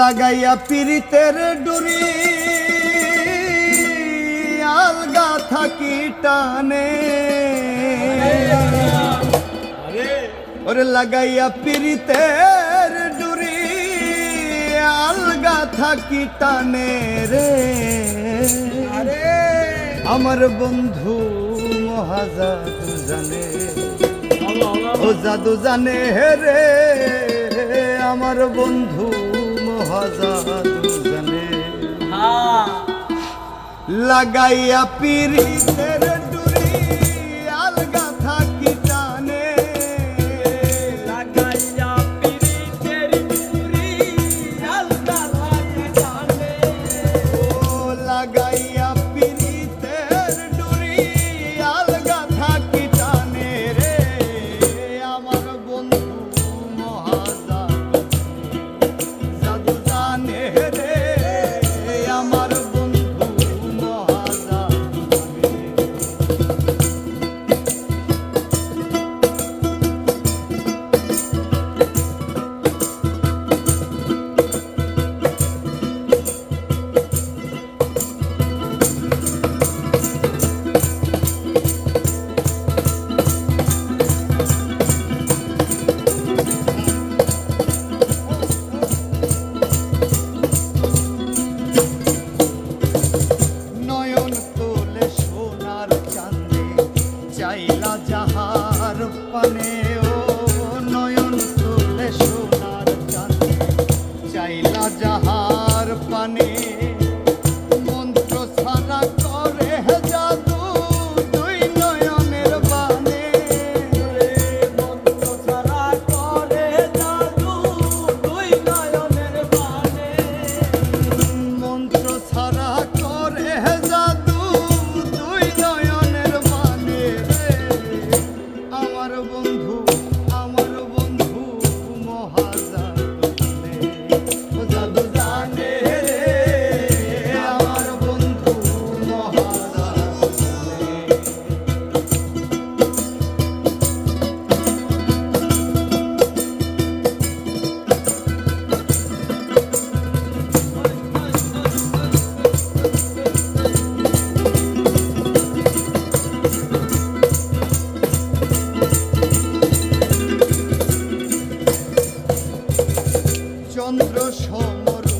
লাগাইয়া পিরিতের ডুরি, আলগা থাকি টানে। ওরে লাগাইয়া পিরিতের ডুরি, আলগা থাকি টানে রে। আমার বন্ধু মহাজাদু জানে, ও জাদু জানে হে রে, আমার বন্ধু মজা হ্যাঁ। লাগাইয়া পিরি আলগা থাকি টানে। লাগাইয়া রাজা amor.